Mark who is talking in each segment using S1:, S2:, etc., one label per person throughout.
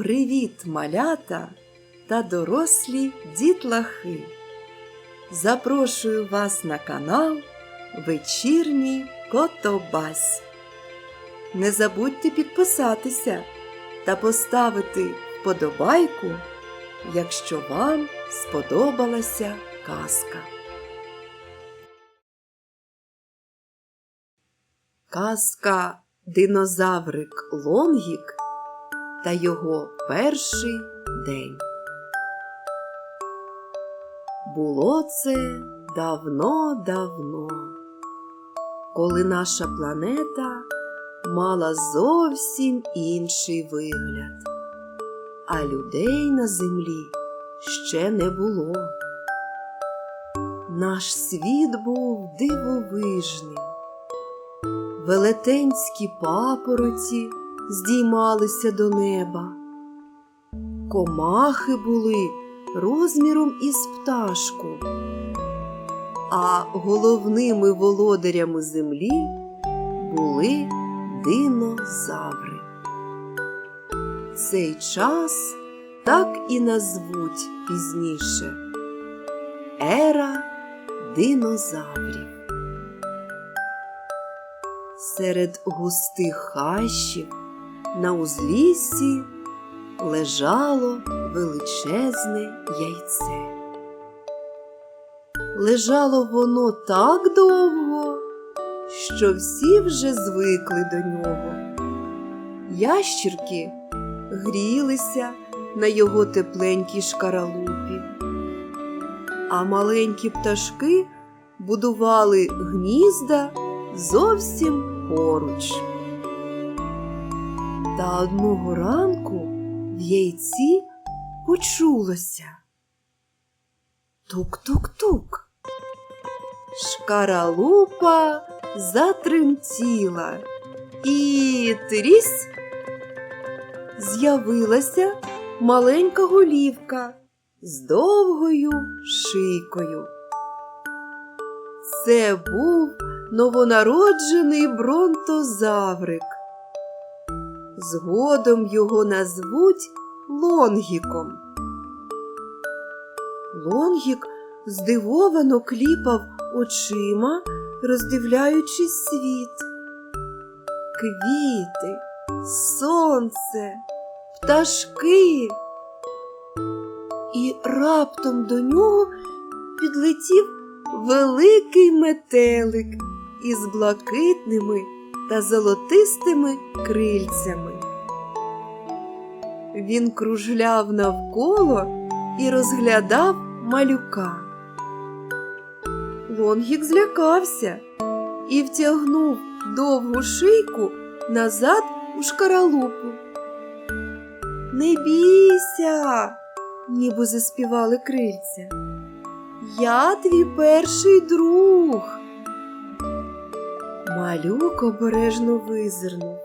S1: Привіт, малята та дорослі дітлахи! Запрошую вас на канал Вечірній Котобась. Не забудьте підписатися та поставити вподобайку, якщо вам сподобалася казка. Казка Динозаврик Лонгік та його перший день. Було це давно-давно, коли наша планета мала зовсім інший вигляд, а людей на землі ще не було. Наш світ був дивовижним. Велетенські папороті здіймалися до неба. Комахи були розміром із пташку, а головними володарями землі були динозаври. Цей час так і назвуть пізніше Ера динозаврів. Серед густих хащів на узліссі лежало величезне яйце. Лежало воно так довго, що всі вже звикли до нього. Ящірки грілися на його тепленькій шкаралупі, а маленькі пташки будували гнізда зовсім поруч. Та одного ранку в яйці почулося тук-тук-тук. Шкаралупа затремтіла і трісь з'явилася маленька голівка з довгою шийкою. Це був новонароджений бронтозаврик. Згодом його назвуть Лонгіком. Лонгік здивовано кліпав очима, роздивляючись світ. Квіти, сонце, пташки. І раптом до нього підлетів великий метелик із блакитними та золотистими крильцями. Він кружляв навколо і розглядав малюка. Лонгік злякався і втягнув довгу шийку назад у шкаралупу. Не бійся, ніби заспівали крильця. Я твій перший друг. Малюк обережно визирнув,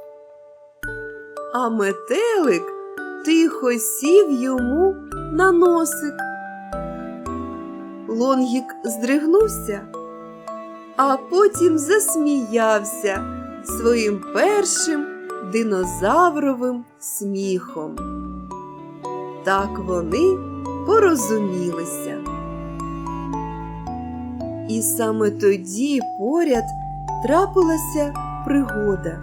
S1: а метелик тихо сів йому на носик. Лонгік здригнувся, а потім засміявся своїм першим динозавровим сміхом. Так вони порозумілися. І саме тоді поряд трапилася пригода.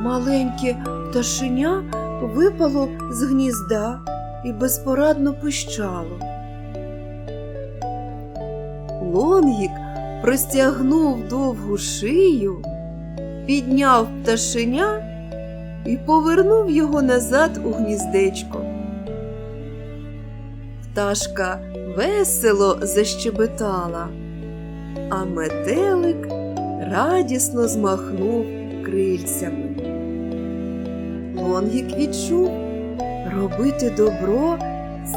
S1: Маленьке пташеня випало з гнізда і безпорадно пищало. Лонгік простягнув довгу шию, підняв пташеня і повернув його назад у гніздечко. Пташка весело защебетала, а метелик радісно змахнув крильцями. Лонгік відчув, робити добро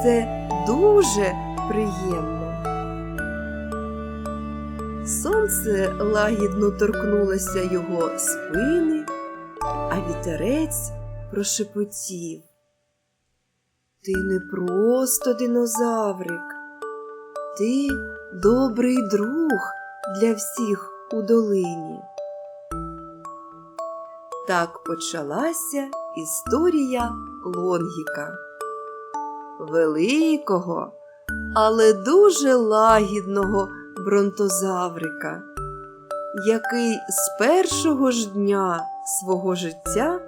S1: це дуже приємно. Сонце лагідно торкнулося його спини, а вітерець прошепотів. Ти не просто динозаврик, ти добрий друг для всіх у долині. Так почалася Історія Лонгіка. Великого, але дуже лагідного бронтозаврика, який з першого ж дня свого життя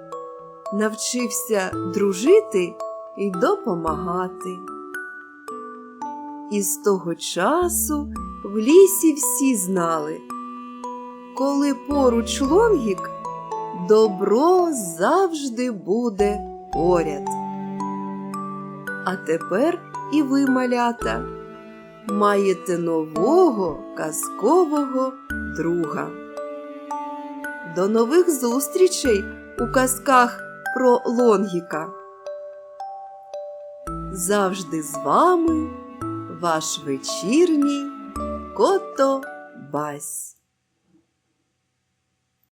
S1: навчився дружити і допомагати. І з того часу в лісі всі знали, коли поруч лонгік, добро завжди буде поряд. А тепер і ви, малята, маєте нового казкового друга. До нових зустрічей у казках про Лонгіка. Завжди з вами ваш вечірній Кото Бась.